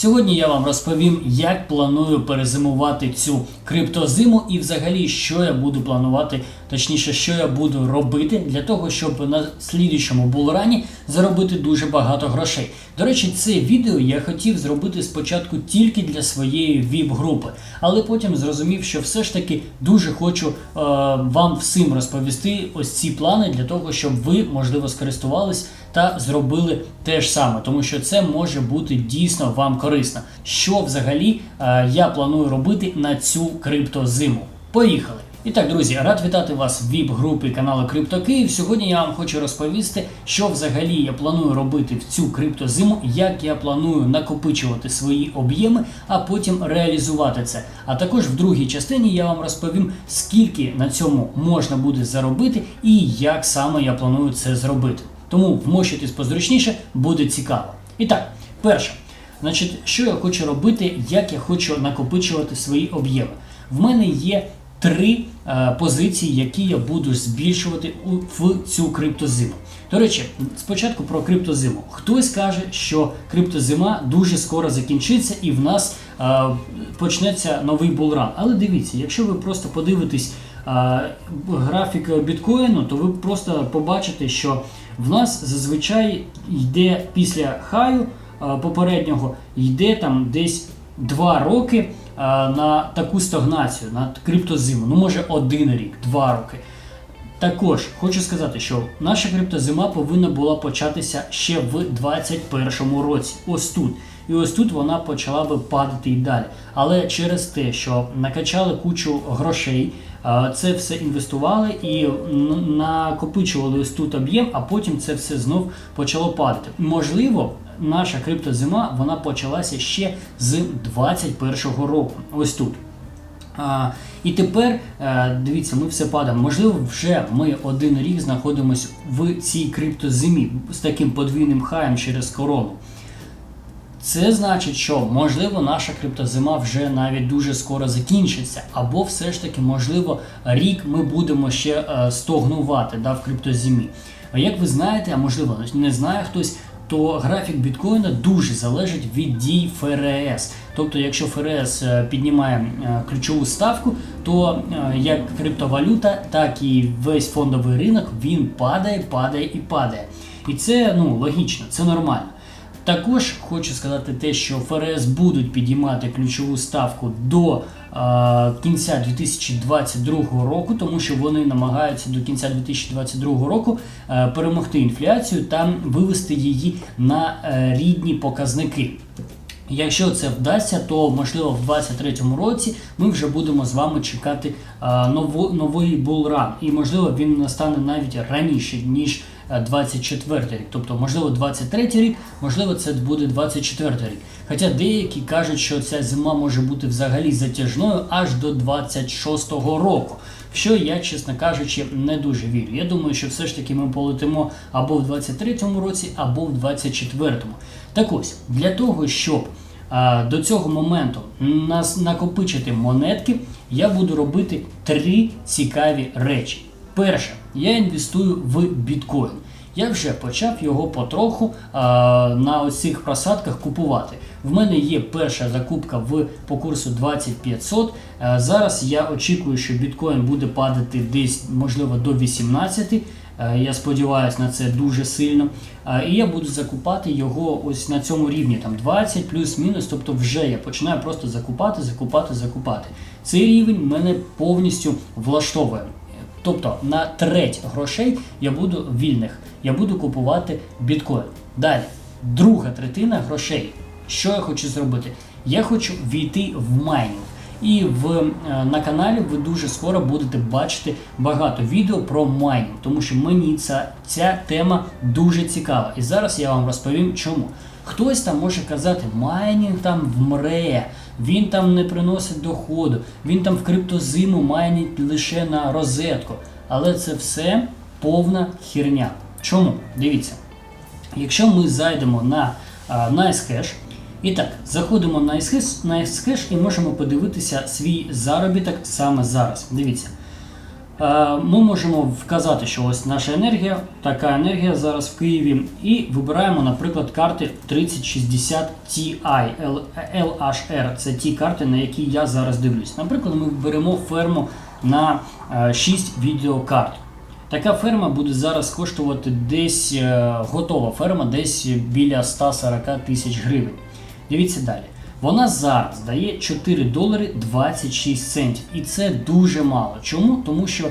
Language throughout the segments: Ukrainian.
Сьогодні я вам розповім, як планую перезимувати цю криптозиму і взагалі, що я буду планувати, точніше, що я буду робити для того, щоб на слідчому булрані заробити дуже багато грошей. До речі, це відео я хотів зробити спочатку тільки для своєї ВІП-групи, але потім зрозумів, що все ж таки дуже хочу е, вам всім розповісти ось ці плани для того, щоб ви, можливо, скористувались та зробили те ж саме, тому що це може бути дійсно вам корисно. Що взагалі е, я планую робити на цю криптозиму? Поїхали! І так, друзі, рад вітати вас в ВІП-групі каналу Крипто Київ. Сьогодні я вам хочу розповісти, що взагалі я планую робити в цю криптозиму, як я планую накопичувати свої об'єми, а потім реалізувати це. А також в другій частині я вам розповім, скільки на цьому можна буде заробити і як саме я планую це зробити. Тому вмощуйтесь позручніше, буде цікаво. І так, перше, значить, що я хочу робити, як я хочу накопичувати свої об'єми. В мене є три е, позиції, які я буду збільшувати у, в цю криптозиму. До речі, спочатку про криптозиму. Хтось каже, що криптозима дуже скоро закінчиться і в нас е, почнеться новий булран. Але дивіться, якщо ви просто подивитесь е, графік біткоїну, то ви просто побачите, що в нас зазвичай йде після хаю попереднього, йде там десь 2 роки на таку стагнацію, на криптозиму. Ну, може, один рік, два роки. Також хочу сказати, що наша криптозима повинна була початися ще в 2021 році. Ось тут. І ось тут вона почала би падати і далі. Але через те, що накачали кучу грошей, це все інвестували і накопичували ось тут об'єм, а потім це все знов почало падати. Можливо, наша криптозима вона почалася ще з 2021 року. Ось тут. А, і тепер е, дивіться, ми все падаємо. Можливо, вже ми один рік знаходимося в цій криптозимі з таким подвійним хаєм через корону. Це значить, що можливо наша криптозима вже навіть дуже скоро закінчиться, або все ж таки, можливо, рік ми будемо ще е, стогнувати да, в криптозимі. А як ви знаєте, а можливо не знає хтось, то графік біткоїна дуже залежить від дій ФРС. Тобто, якщо ФРС е, піднімає е, ключову ставку, то е, як криптовалюта, так і весь фондовий ринок він падає, падає і падає. І це ну логічно, це нормально. Також хочу сказати те, що ФРС будуть підіймати ключову ставку до е, кінця 2022 року, тому що вони намагаються до кінця 2022 року е, перемогти інфляцію та вивести її на е, рідні показники. Якщо це вдасться, то можливо в 2023 році ми вже будемо з вами чекати а, ново, новий булран. І можливо він настане навіть раніше, ніж е, 24 рік. Тобто, можливо, 23 рік, можливо, це буде 24 рік. Хоча деякі кажуть, що ця зима може бути взагалі затяжною аж до 26-го року. В що я, чесно кажучи, не дуже вірю. Я думаю, що все ж таки ми полетимо або в 23-му році, або в 24-му. Так ось, для того, щоб а, до цього моменту нас накопичити монетки, я буду робити три цікаві речі. Перше, я інвестую в біткоін. Я вже почав його потроху а, на ось цих просадках купувати. В мене є перша закупка в по курсу 2500. А, зараз я очікую, що біткоін буде падати десь, можливо, до 18. Е, Я сподіваюся на це дуже сильно. Е, І я буду закупати його ось на цьому рівні, там 20 плюс-мінус. Тобто вже я починаю просто закупати, закупати, закупати. Цей рівень мене повністю влаштовує. Тобто на треть грошей я буду вільних, я буду купувати біткоін. Далі, друга третина грошей. Що я хочу зробити? Я хочу війти в майнінг. І в, е, на каналі ви дуже скоро будете бачити багато відео про майнінг, тому що мені ця, ця тема дуже цікава. І зараз я вам розповім чому. Хтось там може казати, майнінг там вмре, він там не приносить доходу, він там в криптозиму майнить лише на розетку. Але це все повна херня. Чому? Дивіться. Якщо ми зайдемо на NiceHash, і так, заходимо на NiceHash і можемо подивитися свій заробіток саме зараз. Дивіться. Е, Ми можемо вказати, що ось наша енергія, така енергія зараз в Києві, і вибираємо, наприклад, карти 3060 Ti LHR. Це ті карти, на які я зараз дивлюсь. Наприклад, ми беремо ферму на е, 6 відеокарт. Така ферма буде зараз коштувати десь е, готова ферма, десь біля 140 тисяч гривень. Дивіться далі. Вона зараз дає 4 долари 26 центів. І це дуже мало. Чому? Тому що е,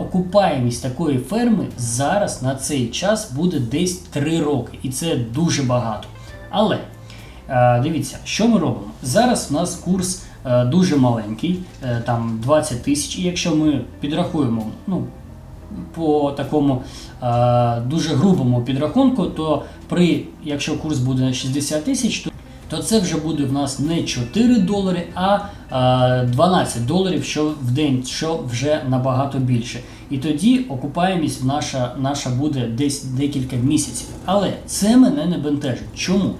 окупаємість такої ферми зараз на цей час буде десь 3 роки. І це дуже багато. Але е, дивіться, що ми робимо? Зараз у нас курс е, дуже маленький, е, там 20 тисяч. І якщо ми підрахуємо, ну, по такому е, дуже грубому підрахунку, то при, якщо курс буде 60 тисяч, то, то це вже буде в нас не 4 долари, а е, 12 доларів що в день, що вже набагато більше. І тоді окупаємість наша, наша буде десь декілька місяців. Але це мене не бентежить. Чому?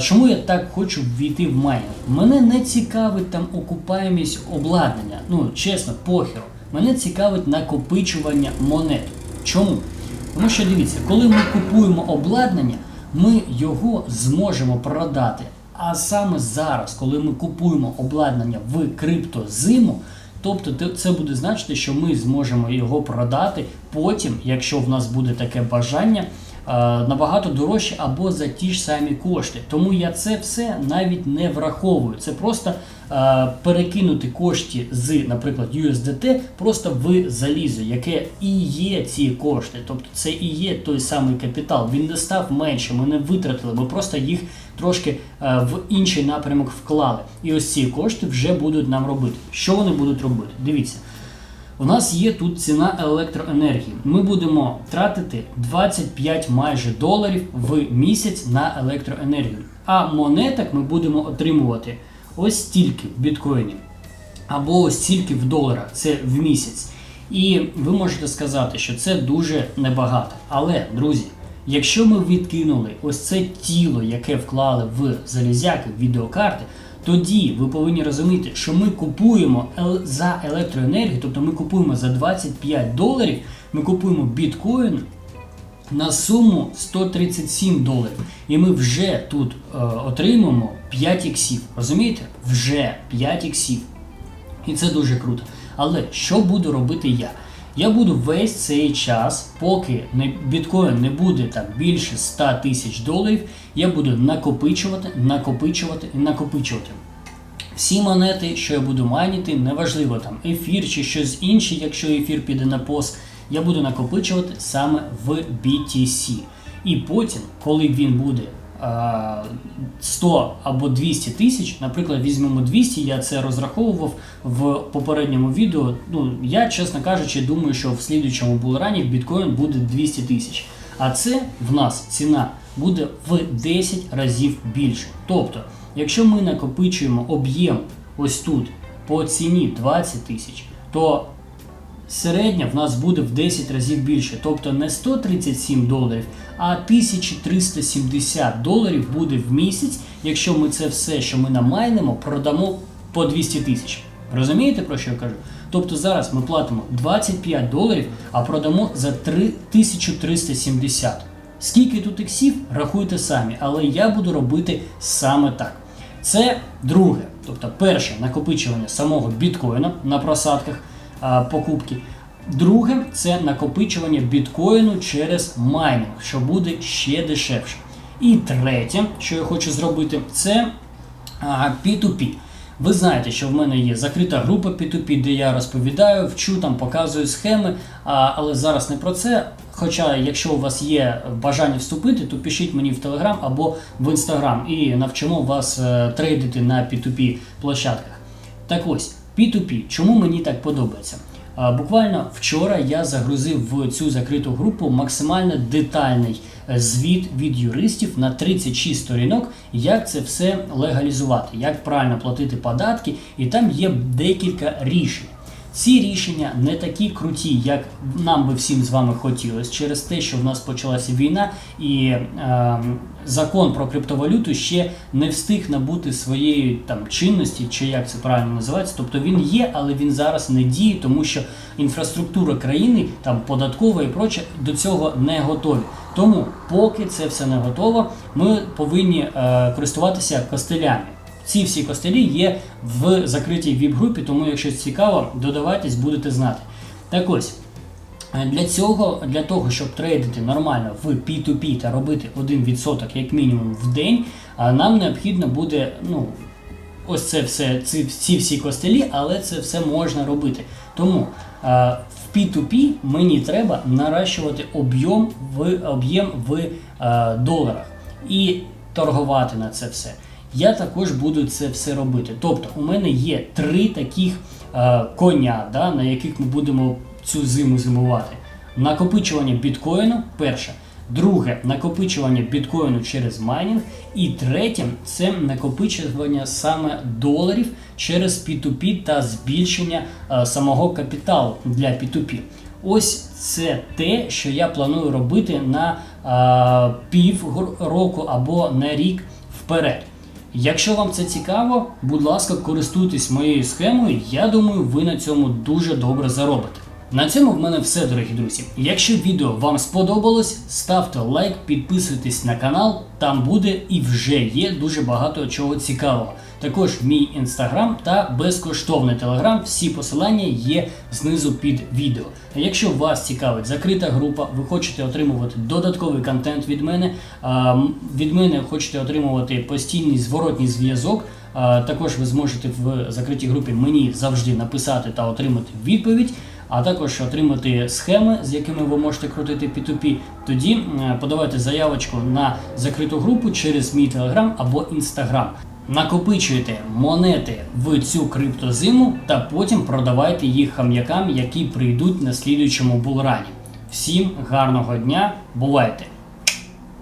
Чому я так хочу ввійти в майнінг? Мене не цікавить там окупаємість обладнання. Ну, чесно, похеру. Мене цікавить накопичування монет. Чому? Тому що дивіться, коли ми купуємо обладнання, ми його зможемо продати. А саме зараз, коли ми купуємо обладнання в криптозиму, тобто це буде значити, що ми зможемо його продати потім, якщо в нас буде таке бажання, е, набагато дорожче або за ті ж самі кошти. Тому я це все навіть не враховую. Це просто перекинути кошти з, наприклад, USDT просто в залізо, яке і є ці кошти. Тобто це і є той самий капітал. Він не став менше, ми не витратили, ми просто їх трошки е, в інший напрямок вклали. І ось ці кошти вже будуть нам робити. Що вони будуть робити? Дивіться. У нас є тут ціна електроенергії. Ми будемо тратити 25 майже доларів в місяць на електроенергію. А монеток ми будемо отримувати ось стільки в біткоїні. Або ось стільки в доларах. Це в місяць. І ви можете сказати, що це дуже небагато. Але, друзі, якщо ми відкинули ось це тіло, яке вклали в залізяки, в відеокарти, тоді ви повинні розуміти, що ми купуємо за електроенергію, тобто ми купуємо за 25 доларів, ми купуємо біткоін на суму 137 доларів. І ми вже тут е, отримаємо 5 іксів. Розумієте? Вже 5 іксів. І це дуже круто. Але що буду робити я? Я буду весь цей час, поки біткоін не буде там більше 100 тисяч доларів, я буду накопичувати, накопичувати і накопичувати. Всі монети, що я буду майніти, неважливо там ефір чи щось інше, якщо ефір піде на пост, я буду накопичувати саме в BTC. І потім, коли він буде 100 або 200 тисяч, наприклад, візьмемо 200, я це розраховував в попередньому відео. Ну, я, чесно кажучи, думаю, що в слідуючому булрані біткоін буде 200 тисяч. А це в нас ціна буде в 10 разів більше. Тобто, якщо ми накопичуємо об'єм ось тут по ціні 20 тисяч, то середня в нас буде в 10 разів більше. Тобто не 137 доларів, а 1370 доларів буде в місяць, якщо ми це все, що ми намайнемо, продамо по 200 тисяч. Розумієте, про що я кажу? Тобто зараз ми платимо 25 доларів, а продамо за 1370. Скільки тут іксів, рахуйте самі, але я буду робити саме так. Це друге, тобто перше накопичування самого біткоїна на просадках покупки. Друге це накопичування біткоїну через майнінг, що буде ще дешевше. І третє, що я хочу зробити, це P2P. Ви знаєте, що в мене є закрита група P2P, де я розповідаю, вчу там, показую схеми, але зараз не про це. Хоча, якщо у вас є бажання вступити, то пишіть мені в Telegram або в Instagram і навчимо вас е, трейдити на P2P площадках. Так ось, P2P, чому мені так подобається? Буквально вчора я загрузив в цю закриту групу максимально детальний е, звіт від юристів на 36 сторінок, як це все легалізувати, як правильно платити податки, і там є декілька рішень. Ці рішення не такі круті, як нам би всім з вами хотілося, через те, що в нас почалася війна, і е, закон про криптовалюту ще не встиг набути своєї там чинності, чи як це правильно називається. Тобто він є, але він зараз не діє, тому що інфраструктура країни, там податкова і проче, до цього не готові. Тому, поки це все не готово, ми повинні е, користуватися костелями. Ці всі костелі є в закритій віп-групі, тому якщо цікаво, додавайтесь, будете знати. Так ось. е, Для цього, для того, щоб трейдити нормально в P2P та робити 1% як мінімум в день, нам необхідно буде ну, ось це все, ці, ці всі костелі, але це все можна робити. Тому е, в P2P мені треба наращувати об'єм в об'єм в е, доларах і торгувати на це все. Я також буду це все робити. Тобто, у мене є три таких е, коня, да, на яких ми будемо цю зиму зимувати. Накопичування біткоїну перше. Друге накопичування біткоїну через майнінг. І третє це накопичування саме доларів через P2P та збільшення е, самого капіталу для P2P. Ось це те, що я планую робити на е, пів року або на рік вперед. Якщо вам це цікаво, будь ласка, користуйтесь моєю схемою. Я думаю, ви на цьому дуже добре заробите. На цьому в мене все, дорогі друзі. Якщо відео вам сподобалось, ставте лайк, підписуйтесь на канал, там буде і вже є дуже багато чого цікавого. Також мій інстаграм та безкоштовний телеграм. Всі посилання є знизу під відео. А якщо вас цікавить закрита група, ви хочете отримувати додатковий контент від мене, від мене хочете отримувати постійний зворотній зв'язок. Також ви зможете в закритій групі мені завжди написати та отримати відповідь а також отримати схеми, з якими ви можете крутити P2P, тоді подавайте заявочку на закриту групу через мій телеграм або інстаграм. Накопичуйте монети в цю криптозиму та потім продавайте їх хам'якам, які прийдуть на слідуючому булрані. Всім гарного дня, бувайте!